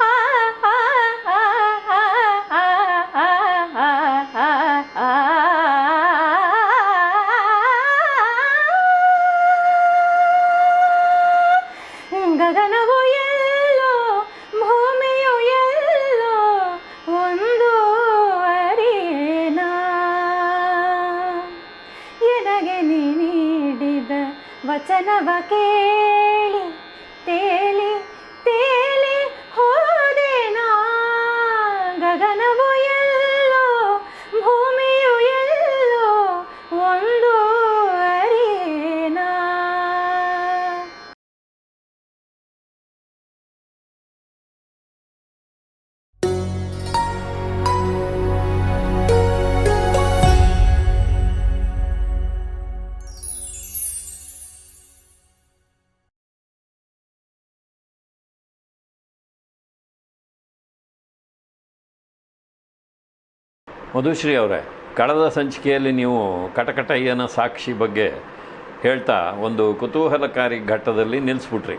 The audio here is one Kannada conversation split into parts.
Bye. ಮಧುಶ್ರೀ ಅವರೇ ಕಳೆದ ಸಂಚಿಕೆಯಲ್ಲಿ ನೀವು ಕಟಕಟಯ್ಯನ ಸಾಕ್ಷಿ ಬಗ್ಗೆ ಹೇಳ್ತಾ ಒಂದು ಕುತೂಹಲಕಾರಿ ಘಟ್ಟದಲ್ಲಿ ನಿಲ್ಲಿಸ್ಬಿಟ್ರಿ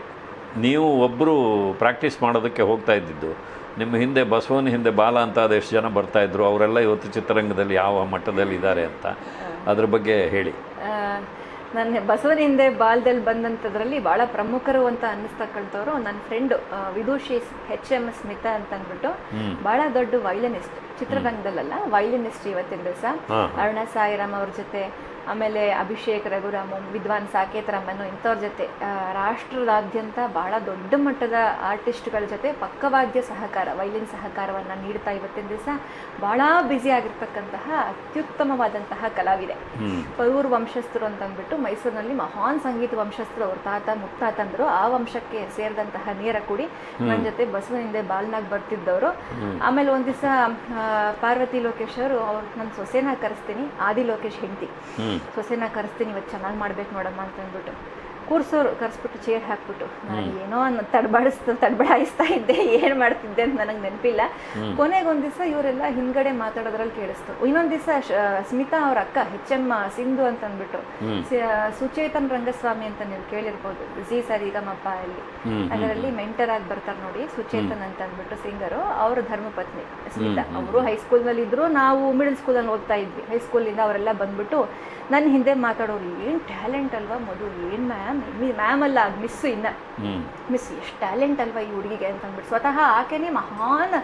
ನೀವು ಒಬ್ಬರು ಪ್ರಾಕ್ಟೀಸ್ ಮಾಡೋದಕ್ಕೆ ಹೋಗ್ತಾ ಇದ್ದಿದ್ದು. ನಿಮ್ಮ ಹಿಂದೆ ಬಸವನ ಹಿಂದೆ ಬಾಲ ಅಂತ ಅದೆಷ್ಟು ಜನ ಬರ್ತಾಯಿದ್ರು ಅವರೆಲ್ಲ ಇವತ್ತು ಚಿತ್ರರಂಗದಲ್ಲಿ ಯಾವ ಮಟ್ಟದಲ್ಲಿ ಇದ್ದಾರೆ ಅಂತ ಅದ್ರ ಬಗ್ಗೆ ಹೇಳಿ. ನನ್ನ ಬಸವನ ಹಿಂದೆ ಬಾಲ್ದಲ್ಲಿ ಬಂದಂಥದ್ರಲ್ಲಿ ಭಾಳ ಪ್ರಮುಖರು ಅಂತ ಅನ್ನಿಸ್ತಕ್ಕಂಥವ್ರು ನನ್ನ ಫ್ರೆಂಡು ವಿದೂಷಿ ಹೆಚ್ ಎಂ ಸ್ಮಿತಾ ಅಂತ ಅಂದ್ಬಿಟ್ಟು ಭಾಳ ದೊಡ್ಡ ವೈಲಿನಿಸ್ಟ್ ಚಿತ್ರರಂಗದಲ್ಲ ವೈಲಿನಿಸ್ಟ್ ಇವತ್ತಿನ ದಿವಸ. ಅರುಣ ಸಾಯಿರಾಮ್ ಅವ್ರ ಜೊತೆ ಆಮೇಲೆ ಅಭಿಷೇಕ್ ರಘುರಾಮ್ ವಿದ್ವಾನ್ ಸಾಕೇತ್ ರಾಮನ್ ಇಂಥವ್ರ ಜೊತೆ ರಾಷ್ಟ್ರದಾದ್ಯಂತ ಬಹಳ ದೊಡ್ಡ ಮಟ್ಟದ ಆರ್ಟಿಸ್ಟ್ಗಳ ಜೊತೆ ಪಕ್ಕವಾದ್ಯ ಸಹಕಾರ ವೈಲಿನ್ ಸಹಕಾರವನ್ನು ನೀಡ್ತಾ ಇವತ್ತಿನ ದಿವಸ ಬಹಳ ಬ್ಯುಸಿ ಆಗಿರ್ತಕ್ಕಂತಹ ಅತ್ಯುತ್ತಮವಾದಂತಹ ಕಲಾವಿದೆ. ಪರೂರ್ ವಂಶಸ್ಥರು ಅಂತ ಅಂದ್ಬಿಟ್ಟು ಮೈಸೂರಿನಲ್ಲಿ ಮಹಾನ್ ಸಂಗೀತ ವಂಶಸ್ಥರು ಅವ್ರ ತಾತ ಮುತ್ತಾತಂದ್ರು ಆ ವಂಶಕ್ಕೆ ಸೇರಿದಂತಹ ನೇರ ಕೂಡಿ ನನ್ನ ಜೊತೆ ಬಸವನಿಂದ ಬಾಲ್ನಾಗ್ ಬರ್ತಿದ್ದವರು. ಆಮೇಲೆ ಒಂದ್ ದಿವಸ ಪಾರ್ವತಿ ಲೋಕೇಶ್ ಅವರು ಅವ್ರ ನನ್ನ ಸೊಸೆನ ಕರೆಸ್ತೀನಿ ಆದಿ ಲೋಕೇಶ್ ಹೆಂಡತಿ. ಸೊಸೆನ ಕರೆಸ್ತೀನಿ ಇವತ್ತು ಚೆನ್ನಾಗಿ ಮಾಡ್ಬೇಕು ನೋಡಮ್ಮ ಅಂತ ಅಂದ್ಬಿಟ್ಟು ಕೂರ್ಸೋರು ಕರೆಸ್ಬಿಟ್ಟು ಚೇರ್ ಹಾಕ್ಬಿಟ್ಟು ನಾನು ಏನೋ ಅನ್ನ ತಡಬಡಿಸ್ತು ತಡಬಡಾಯಿಸ್ತಾ ಇದ್ದೆ ಏನು ಮಾಡ್ತಿದ್ದೆ ಅಂತ ನನಗೆ ನೆನಪಿಲ್ಲ. ಕೊನೆಗೆ ಒಂದು ದಿವಸ ಇವರೆಲ್ಲ ಹಿಂದ್ಗಡೆ ಮಾತಾಡೋದ್ರಲ್ಲಿ ಕೇಳಿಸ್ತು. ಇನ್ನೊಂದು ದಿವಸ ಸ್ಮಿತಾ ಅವ್ರ ಅಕ್ಕ ಹೆಚ್ ಎಂ ಸಿಂಧು ಅಂತ ಅಂದ್ಬಿಟ್ಟು ಸುಚೇತನ್ ರಂಗಸ್ವಾಮಿ ಅಂತ ನೀವು ಕೇಳಿರ್ಬೋದು. ಜಿ ಸರಿಗಮಪ್ಪ ಅಲ್ಲಿ. ಅದರಲ್ಲಿ ಮೆಂಟರ್ ಆಗಿ ಬರ್ತಾರೆ ನೋಡಿ ಸುಚೇತನ್ ಅಂತ ಅಂದ್ಬಿಟ್ಟು ಸಿಂಗರು ಅವ್ರ ಧರ್ಮಪತ್ನಿ ಸ್ಮಿತಾ. ಅವರು ಹೈಸ್ಕೂಲ್ನಲ್ಲಿ ಇದ್ರು ನಾವು ಮಿಡಲ್ ಸ್ಕೂಲಲ್ಲಿ ಓದ್ತಾ ಇದ್ವಿ. ಹೈಸ್ಕೂಲಿಂದ ಅವರೆಲ್ಲ ಬಂದ್ಬಿಟ್ಟು ನನ್ನ ಹಿಂದೆ ಮಾತಾಡೋರು ಏನು ಟ್ಯಾಲೆಂಟ್ ಅಲ್ವಾ ಮಧು? ಏನು ಮ್ಯಾಮ್ ಮ್ಯಾಮ್ ಅಲ್ಲ ಮಿಸ್ ಇನ್ನ. ಮಿಸ್ ಎಷ್ಟು ಟ್ಯಾಲೆಂಟ್ ಅಲ್ವಾ ಈ ಹುಡುಗಿಗೆ ಅಂತ ಅಂದ್ಬಿಟ್ಟು. ಸ್ವತಃ ಆಕೆನೇ ಮಹಾನ್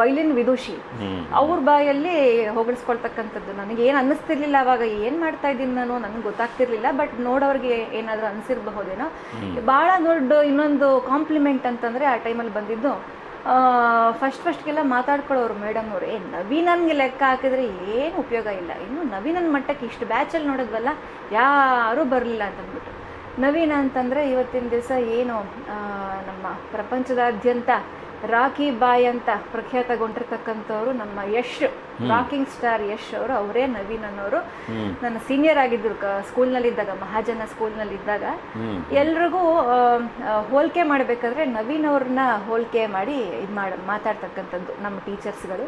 ವೈಲಿನ್ ವಿದುಷಿ. ಅವ್ರ ಬಾಯಲ್ಲಿ ಹೊಗಳಿಸ್ಕೊಳ್ತಕ್ಕಂಥದ್ದು. ನನಗೆ ಏನು ಅನ್ನಿಸ್ತಿರ್ಲಿಲ್ಲ ಅವಾಗ ಏನು ಮಾಡ್ತಾ ಇದ್ದೀನಿ ನಾನು ನನಗೆ ಗೊತ್ತಾಗ್ತಿರ್ಲಿಲ್ಲ ಬಟ್ ನೋಡೋರಿಗೆ ಏನಾದರೂ ಅನಿಸಿರ್ಬಹುದೇನೋ. ಭಾಳ ದೊಡ್ಡ ಇನ್ನೊಂದು ಕಾಂಪ್ಲಿಮೆಂಟ್ ಅಂತಂದರೆ ಆ ಟೈಮಲ್ಲಿ ಬಂದಿದ್ದು ಫಸ್ಟ್ ಫಸ್ಟ್ಗೆಲ್ಲ ಮಾತಾಡ್ಕೊಳ್ಳೋರು ಮೇಡಮ್ ಅವರು, ಏ ನವೀನನ್ಗೆ ಲೆಕ್ಕ ಹಾಕಿದ್ರೆ ಏನು ಉಪಯೋಗ ಇಲ್ಲ. ಇನ್ನು ನವೀನನ್ ಮಟ್ಟಕ್ಕೆ ಇಷ್ಟು ಬ್ಯಾಚಲ್ಲಿ ನೋಡಿದ್ವಲ್ಲ, ಯಾರೂ ಬರಲಿಲ್ಲ ಅಂತಂದ್ಬಿಟ್ಟು. ನವೀನ ಅಂತಂದರೆ ಇವತ್ತಿನ ದಿವಸ ಏನು ನಮ್ಮ ಪ್ರಪಂಚದಾದ್ಯಂತ ರಾಖಿ ಬಾಯ್ ಅಂತ ಪ್ರಖ್ಯಾತಗೊಂಡಿರ್ತಕ್ಕಂಥವ್ರು ನಮ್ಮ ಯಶ್. ರಾಕಿಂಗ್ ಸ್ಟಾರ್ ಯಶ್ ಅವರು ಅವರೇ ನವೀನ್ ಅನ್ನೋರು. ನನ್ನ ಸೀನಿಯರ್ ಆಗಿದ್ರು ಸ್ಕೂಲ್ ಸ್ಕೂಲ್ನಲ್ಲಿ ಇದ್ದಾಗ ಮಹಾಜನ ಸ್ಕೂಲ್ನಲ್ಲಿ ಇದ್ದಾಗ ಹ್ಮ್. ಎಲ್ರಿಗೂ ಹೋಲಿಕೆ ಮಾಡಬೇಕಾದ್ರೆ ನವೀನ್ ಅವ್ರನ್ನ ಹೋಲಿಕೆ ಮಾಡಿ ಇದು ಮಾತಾಡತಕ್ಕಂತದ್ದು ಮಾತಾಡ್ತಕ್ಕಂಥದ್ದು ನಮ್ಮ ಟೀಚರ್ಸ್ಗಳು. ಗಳು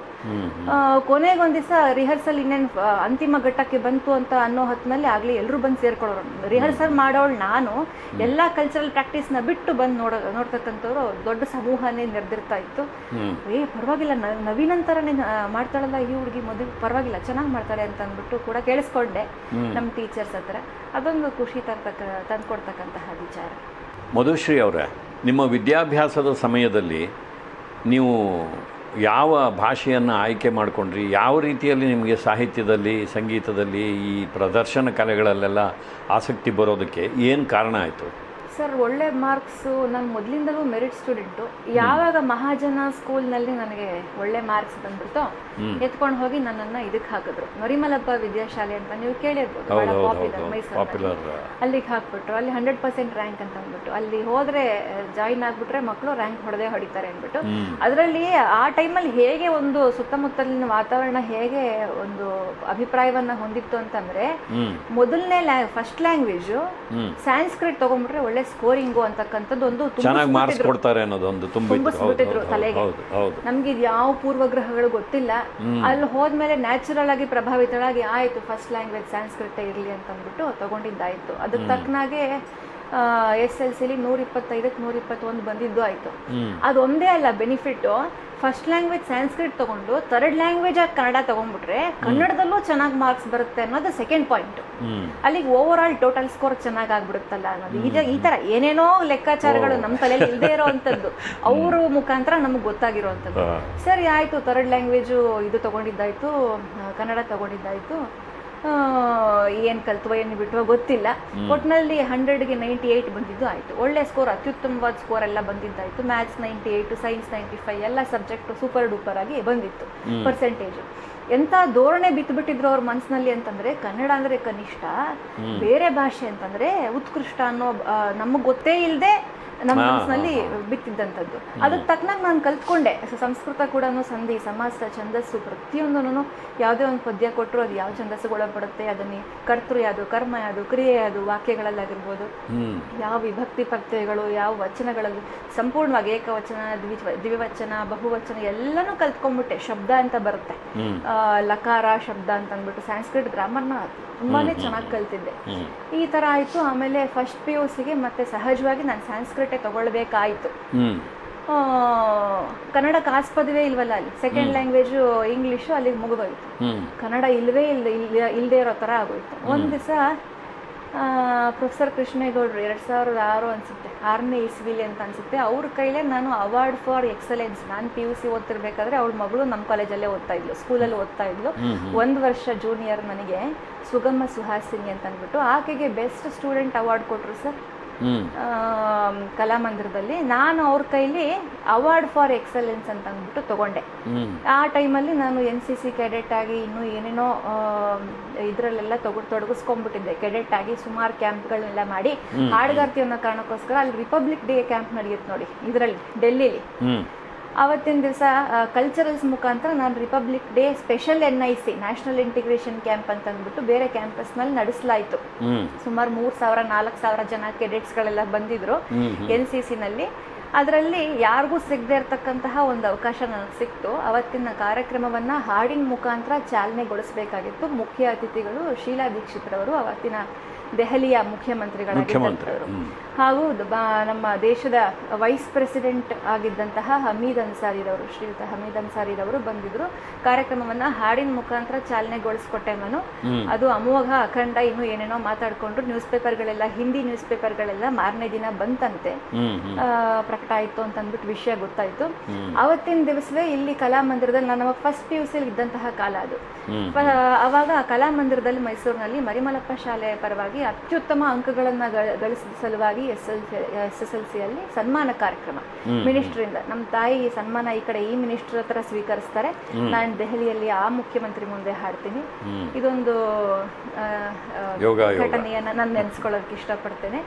ಕೊನೆಗೆ ಒಂದು ದಿವಸ ರಿಹರ್ಸಲ್ ಇನ್ನೇನು ಅಂತಿಮ ಘಟ್ಟಕ್ಕೆ ಬಂತು ಅಂತ ಅನ್ನೋ ಹೊತ್ತಿನಲ್ಲಿ ಆಗ್ಲಿ ಎಲ್ಲರೂ ಬಂದು ಸೇರ್ಕೊಳ್ಳೋರು. ರಿಹರ್ಸಲ್ ಮಾಡೋಳು ನಾನು. ಎಲ್ಲ ಕಲ್ಚರಲ್ನ ಬಿಟ್ಟು ಬಂದು ನೋಡೋ ನೋಡ್ತಕ್ಕಂಥವ್ರು ದೊಡ್ಡ ಸಮೂಹನೇ ನೆರೆದಿರ್ತಾ ಇತ್ತು. ಏ ಪರವಾಗಿಲ್ಲ ನವೀನ್ ಅಂತಾರನೇ ಮಾಡ್ತಾಳಲ್ಲ ಹುಡುಗಿ ಮದುವೆ ಪರವಾಗಿಲ್ಲ ಚೆನ್ನಾಗಿ ಮಾಡ್ತಾರೆ ಅಂತ ಅಂದ್ಬಿಟ್ಟು ಕೂಡ ಕೇಳಿಸ್ಕೊಂಡೆ ನಮ್ಮ ಟೀಚರ್ಸ್ ಹತ್ರ. ಅದೊಂದು ಖುಷಿ ತರ್ತಕ್ಕ ತಂದ್ಕೊಡ್ತಕ್ಕಂತಹ ವಿಚಾರ. ಮಧುಶ್ರೀ ಅವರೇ ನಿಮ್ಮ ವಿದ್ಯಾಭ್ಯಾಸದ ಸಮಯದಲ್ಲಿ ನೀವು ಯಾವ ಭಾಷೆಯನ್ನು ಆಯ್ಕೆ ಮಾಡಿಕೊಂಡ್ರಿ? ಯಾವ ರೀತಿಯಲ್ಲಿ ನಿಮಗೆ ಸಾಹಿತ್ಯದಲ್ಲಿ ಸಂಗೀತದಲ್ಲಿ ಈ ಪ್ರದರ್ಶನ ಕಲೆಗಳಲ್ಲೆಲ್ಲ ಆಸಕ್ತಿ ಬರೋದಕ್ಕೆ ಏನು ಕಾರಣ ಆಯಿತು? ಸರ್ ಒಳ್ಳೆ ಮಾರ್ಕ್ಸು ನಾನು ಮೊದಲಿಂದಲೂ ಮೆರಿಟ್ ಸ್ಟೂಡೆಂಟು ಯಾವಾಗ ಮಹಾಜನ ಸ್ಕೂಲ್ನಲ್ಲಿ ನನಗೆ ಒಳ್ಳೆ ಮಾರ್ಕ್ಸ್ ಬಂದ್ಬಿಟ್ಟು ಎತ್ಕೊಂಡು ಹೋಗಿ ನನ್ನನ್ನು ಇದಕ್ಕೆ ಹಾಕಿದ್ರು. ನರಿಮಲಪ್ಪ ವಿದ್ಯಾಶಾಲೆ ಅಂತ ನೀವು ಕೇಳಿರ್ಬೋದು ಬಹಳ ಪಾಪ್ಯುಲರ್ ಮೈಸೂರು ಅಲ್ಲಿಗೆ ಹಾಕ್ಬಿಟ್ರು. ಅಲ್ಲಿ ಹಂಡ್ರೆಡ್ ಪರ್ಸೆಂಟ್ ರ್ಯಾಂಕ್ ಅಂತ ಅಂದ್ಬಿಟ್ಟು ಅಲ್ಲಿ ಹೋದ್ರೆ ಜಾಯಿನ್ ಆಗ್ಬಿಟ್ರೆ ಮಕ್ಕಳು ರ್ಯಾಂಕ್ ಹೊಡೆದೇ ಹೊಡಿತಾರೆ ಅಂದ್ಬಿಟ್ಟು. ಅದರಲ್ಲಿ ಆ ಟೈಮಲ್ಲಿ ಹೇಗೆ ಒಂದು ಸುತ್ತಮುತ್ತಲಿನ ವಾತಾವರಣ ಹೇಗೆ ಒಂದು ಅಭಿಪ್ರಾಯವನ್ನ ಹೊಂದಿತ್ತು ಅಂತಂದ್ರೆ ಮೊದಲನೇ ಫಸ್ಟ್ ಲ್ಯಾಂಗ್ವೇಜು. ಸ್ಯಾನ್ಸ್ಕ್ರಿಟ್ ತಗೊಂಡ್ಬಿಟ್ರೆ ಒಳ್ಳೆ ಸ್ಕೋರಿಂಗು ಅಂತಕ್ಕಂಥದ್ದು ಒಂದು ಚೆನ್ನಾಗಿ ಮಾರ್ಕ್ಸ್. ಕೊಡ್ತಾರೆ ಅನ್ನೋದೊಂದು ತುಂಬಿಸ್ಬಿಟ್ಟಿದ್ರು ತಲೆಗೆ. ನಮ್ಗೆ ಇದು ಯಾವ ಪೂರ್ವಗ್ರಹಗಳು ಗೊತ್ತಿಲ್ಲ. ಅಲ್ಲಿ ಹೋದ್ಮೇಲೆ ನ್ಯಾಚುರಲ್ ಆಗಿ ಪ್ರಭಾವಿತಳಾಗಿ ಆಯ್ತು ಫಸ್ಟ್ ಲ್ಯಾಂಗ್ವೇಜ್ ಸಂಸ್ಕೃತ ಇರಲಿ ಅಂತ ಅಂದ್ಬಿಟ್ಟು ತಗೊಂಡಿದ್ದಾಯ್ತು. ಅದಕ್ಕೆ ತಕ್ಕನಾಗೆ ಎಸ್ ಎಲ್ ಸಿಲಿ ನೂರ ಇಪ್ಪತ್ತೈದಕ್ಕೆ ನೂರ ಇಪ್ಪತ್ತೊಂದು ಬಂದಿದ್ದು ಆಯ್ತು. ಅದೊಂದೇ ಅಲ್ಲ ಬೆನಿಫಿಟ್ಟು ಫಸ್ಟ್ ಲ್ಯಾಂಗ್ವೇಜ್ ಸಂಸ್ಕೃತ್ ತಗೊಂಡು ಥರ್ಡ್ ಲ್ಯಾಂಗ್ವೇಜ್ ಆಗಿ ಕನ್ನಡ ತಗೊಂಡ್ಬಿಟ್ರೆ ಕನ್ನಡದಲ್ಲೂ ಚೆನ್ನಾಗಿ ಮಾರ್ಕ್ಸ್ ಬರುತ್ತೆ ಅನ್ನೋದು ಸೆಕೆಂಡ್ ಪಾಯಿಂಟ್ ಅಲ್ಲಿ ಅಲ್ಲಿಗೆ ಓವರ್ ಆಲ್ ಟೋಟಲ್ ಸ್ಕೋರ್ ಚೆನ್ನಾಗಿ ಆಗ್ಬಿಡುತ್ತಲ್ಲ ಅನ್ನೋದು. ಈಗ ಈ ತರ ಏನೇನೋ ಲೆಕ್ಕಾಚಾರಗಳು ನಮ್ಮ ತಲೆಯಲ್ಲಿ ಇಲ್ಲದೆ ಇರೋವಂಥದ್ದು. ಅವ್ರ ಮುಖಾಂತರ ನಮಗೆ ಗೊತ್ತಾಗಿರೋವಂಥದ್ದು. ಸರಿ ಆಯ್ತು ಥರ್ಡ್ ಲ್ಯಾಂಗ್ವೇಜು ಇದು ತಗೊಂಡಿದ್ದಾಯ್ತು ಕನ್ನಡ ತಗೊಂಡಿದ್ದಾಯ್ತು. ಏನು ಕಲ್ತವ ಏನು ಬಿಟ್ಟವ ಗೊತ್ತಿಲ್ಲ. ಒಟ್ಟಿನಲ್ಲಿ ಹಂಡ್ರೆಡ್ಗೆ ನೈಂಟಿ ಏಯ್ಟ್ ಬಂದಿದ್ದು ಆಯಿತು. ಒಳ್ಳೆ ಸ್ಕೋರ್ ಅತ್ಯುತ್ತಮವಾದ ಸ್ಕೋರ್ ಎಲ್ಲ ಬಂದಿದ್ದಾಯಿತು. Maths ninety eight science ninety five ಎಲ್ಲ ಸಬ್ಜೆಕ್ಟ್ ಸೂಪರ್ ಡೂಪರ್ ಆಗಿ ಬಂದಿತ್ತು ಪರ್ಸೆಂಟೇಜು ಎಂಥ ಧೋರಣೆ ಬಿತ್ತುಬಿಟ್ಟಿದ್ರು ಅವ್ರ ಮನಸ್ಸಿನಲ್ಲಿ ಅಂತಂದ್ರೆ ಕನ್ನಡ ಅಂದ್ರೆ ಕನಿಷ್ಠ ಬೇರೆ ಭಾಷೆ ಅಂತಂದ್ರೆ ಉತ್ಕೃಷ್ಟ ಅನ್ನೋ ನಮಗೆ ಗೊತ್ತೇ ಇಲ್ಲದೆ ನಮ್ಮ ಮನಸ್ಸಿನಲ್ಲಿ ಬಿತ್ತಿದ್ದಂಥದ್ದು. ಅದಕ್ಕೆ ತಕ್ಕನಾಗಿ ನಾನು ಕಲ್ತ್ಕೊಂಡೆ. ಸಂಸ್ಕೃತ ಕೂಡ ಸಂಧಿ ಸಮಾಸ ಛಂದಸ್ಸು ಪ್ರತಿಯೊಂದೂ ಯಾವುದೇ ಒಂದು ಪದ್ಯ ಕೊಟ್ಟರು ಅದು ಯಾವ ಛಂದಸ್ಸು ಒಳಪಡುತ್ತೆ ಅದನ್ನೇ ಕರ್ತೃ ಯಾವುದು ಕರ್ಮ ಯಾವುದು ಕ್ರಿಯೆ ಯಾವುದು ವಾಕ್ಯಗಳಲ್ಲಾಗಿರ್ಬೋದು. ಯಾವ ವಿಭಕ್ತಿ ಪ್ರತ್ಯಯಗಳು ಯಾವ ವಚನಗಳಲ್ಲಿ ಸಂಪೂರ್ಣವಾಗಿ ಏಕವಚನ ದ್ವಿ ದ್ವಿವಚನ ಬಹುವಚನ ಎಲ್ಲನೂ ಕಲ್ತ್ಕೊಂಡ್ಬಿಟ್ಟೆ. ಶಬ್ದ ಅಂತ ಬರುತ್ತೆ. ಆ, ಲಕಾರ ಶಬ್ದ ಅಂತ ಅಂದ್ಬಿಟ್ಟು ಸಂಸ್ಕೃತ ಗ್ರಾಮರ್ನ ತುಂಬಾನೇ ಚೆನ್ನಾಗಿ ಕಲ್ತಿದ್ದೆ. ಈ ತರ ಆಯ್ತು. ಆಮೇಲೆ ಫಸ್ಟ್ ಪಿ ಯು ಸಿಗೆ ಮತ್ತೆ ಸಹಜವಾಗಿ ನಾನು ಸಂಸ್ಕೃತೆ ತಗೊಳ್ಬೇಕಾಯಿತು. ಹ್ಮ್. ಕನ್ನಡ ಕನ್ನಡಕ್ಕೆ ಆಸ್ಪದವೇ ಇಲ್ವಲ್ಲ ಅಲ್ಲಿ? ಸೆಕೆಂಡ್ ಲ್ಯಾಂಗ್ವೇಜ್ ಇಂಗ್ಲೀಷು ಅಲ್ಲಿಗೆ ಮುಗಿದೋಯ್ತು. ಕನ್ನಡ ಇಲ್ಲವೇ ಇಲ್ಲ ಇಲ್ಲ ಇಲ್ಲದೆ ಇರೋ ಥರ ಆಗೋಯ್ತು. ಒಂದು ದಿವಸ ಪ್ರೊಫೆಸರ್ ಕೃಷ್ಣೇಗೌಡರು ಎರಡು ಸಾವಿರದ ಆರು ಅನಿಸುತ್ತೆ. ಆರನೇ ಇಸ್ವಿಲಿ ಅಂತ ಅನಿಸುತ್ತೆ. ಅವ್ರ ಕೈಲೇ ನಾನು ಅವಾರ್ಡ್ ಫಾರ್ ಎಕ್ಸಲೆನ್ಸ್ ನಾನು ಪಿ ಯು ಸಿ ಓದ್ತಿರ್ಬೇಕಾದ್ರೆ ಅವ್ಳ ಮಗಳು ನಮ್ಮ ಕಾಲೇಜಲ್ಲೇ ಓದ್ತಾ ಇದ್ಲು ಸ್ಕೂಲಲ್ಲಿ ಓದ್ತಾ ಇದ್ಲು. ಒಂದು ವರ್ಷ ಜೂನಿಯರ್ ನನಗೆ ಸುಗಮ ಸುಹಾಸಿನಿ ಅಂತ ಅಂದ್ಬಿಟ್ಟು ಆಕೆಗೆ ಬೆಸ್ಟ್ ಸ್ಟೂಡೆಂಟ್ ಅವಾರ್ಡ್ ಕೊಟ್ಟರು ಸರ್. ಕಲಾಮಂದಿರದಲ್ಲಿ ನಾನು ಅವ್ರ ಕೈಲಿ ಅವಾರ್ಡ್ ಫಾರ್ ಎಕ್ಸಲೆನ್ಸ್ ಅಂತ ಅಂದ್ಬಿಟ್ಟು ತಗೊಂಡೆ. ಆ ಟೈಮಲ್ಲಿ ನಾನು ಎನ್ ಸಿ ಸಿ ಕೆಡೆಟ್ ಆಗಿ ಇನ್ನೂ ಏನೇನೋ ಇದರಲ್ಲೆಲ್ಲ ತೊಗೊಂಡು ತೊಡಗಿಸ್ಕೊಂಡ್ಬಿಟ್ಟಿದ್ದೆ. ಕೆಡೆಟ್ ಆಗಿ ಸುಮಾರು ಕ್ಯಾಂಪ್ಗಳನ್ನೆಲ್ಲ ಮಾಡಿ ಹಾಡುಗಾರ್ತಿ ಅನ್ನೋ ಕಾರಣಕ್ಕೋಸ್ಕರ ಅಲ್ಲಿ ರಿಪಬ್ಲಿಕ್ ಡೇ ಕ್ಯಾಂಪ್ ನಡೆಯುತ್ತೆ ನೋಡಿ ಇದರಲ್ಲಿ ಡೆಲ್ಲಿಲಿ. ಆವತ್ತಿನ ದಿವಸ ಕಲ್ಚರಲ್ಸ್ ಮುಖಾಂತರ ನಾನು republic day special N I C national integration camp ಅಂತ ಅಂದ್ಬಿಟ್ಟು ಬೇರೆ ಕ್ಯಾಂಪಸ್ನಲ್ಲಿ ನಡೆಸಲಾಯಿತು. ಹ್ಮ್. ಸುಮಾರು ಮೂರು ಸಾವಿರ ನಾಲ್ಕು ಸಾವಿರ ಜನ ಕೆಡೆಟ್ಸ್ಗಳೆಲ್ಲ ಬಂದಿದ್ರು. ಎನ್ ಸಿ ಸಿನಲ್ಲಿ ಅದರಲ್ಲಿ ಯಾರಿಗೂ ಸಿಗದೆ ಇರತಕ್ಕಂತಹ ಒಂದು ಅವಕಾಶ ನನಗೆ ಸಿಕ್ತು. ಅವತ್ತಿನ ಕಾರ್ಯಕ್ರಮವನ್ನ ಹಾಡಿನ ಮುಖಾಂತರ ಚಾಲನೆಗೊಳಿಸಬೇಕಾಗಿತ್ತು. ಮುಖ್ಯ ಅತಿಥಿಗಳು ಶೀಲಾ ದೀಕ್ಷಿತ್ರವರು ಅವತ್ತಿನ ದೆಹಲಿಯ ಮುಖ್ಯಮಂತ್ರಿಗಳಾಗಿದ್ದಂಥವರು. ಹ್ಮ್. ಹಾಗೂ ನಮ್ಮ ದೇಶದ ವೈಸ್ ಪ್ರೆಸಿಡೆಂಟ್ ಆಗಿದ್ದಂತಹ ಹಮೀದ್ ಅನ್ಸಾರಿರವರು ಶ್ರೀಯುತ ಹಮೀದ್ ಅನ್ಸಾರಿರವರು ಬಂದಿದ್ರು. ಕಾರ್ಯಕ್ರಮವನ್ನ ಹಾಡಿನ ಮುಖಾಂತರ ಚಾಲನೆಗೊಳಿಸ್ಕೊಟ್ಟೆ ನಾನು. ಅದು ಅಮೋಘ ಅಖಂಡ ಇನ್ನು ಏನೇನೋ ಮಾತಾಡ್ಕೊಂಡ್ರು ನ್ಯೂಸ್ ಪೇಪರ್ಗಳೆಲ್ಲ ಹಿಂದಿ ನ್ಯೂಸ್ ಪೇಪರ್ಗಳೆಲ್ಲ ಮಾರನೇ ದಿನ ಬಂತಂತೆ. ಪ್ರಕಟ ಆಯ್ತು ಅಂತ ಅಂದ್ಬಿಟ್ಟು ವಿಷಯ ಗೊತ್ತಾಯ್ತು. ಅವತ್ತಿನ ದಿವಸವೇ ಇಲ್ಲಿ ಕಲಾಮಂದಿರದಲ್ಲಿ ನಾನು ಫಸ್ಟ್ ಪಿ ಯು ಸಿಲಿ ಇದ್ದಂತಹ ಕಾಲ ಅದು. ಅವಾಗ ಕಲಾಮಂದಿರದಲ್ಲಿ ಮೈಸೂರಿನಲ್ಲಿ ಮರಿಮಲಪ್ಪ ಶಾಲೆಯ ಪರವಾಗಿ ಅತ್ಯುತ್ತಮ ಅಂಕಗಳನ್ನ ಗಳಿಸಿದ ಸಲುವಾಗಿ S L S S L ಸಿಯಲ್ಲಿ ಸನ್ಮಾನ ಕಾರ್ಯಕ್ರಮ. ಮಿನಿಸ್ಟ್ರಿಂದ ನಮ್ಮ ತಾಯಿ ಸನ್ಮಾನ ಈ ಕಡೆ ಈ ಮಿನಿಸ್ಟರ್ ಹತ್ರ ಸ್ವೀಕರಿಸ್ತಾರೆ. ನಾನು ದೆಹಲಿಯಲ್ಲಿ ಆ ಮುಖ್ಯಮಂತ್ರಿ ಮುಂದೆ ಹಾಡ್ತೀನಿ. ಇದೊಂದು ಘಟನೆಯನ್ನ ನಾನು ನೆನೆಸ್ಕೊಳ್ಳೋಕೆ ಇಷ್ಟಪಡ್ತೇನೆ.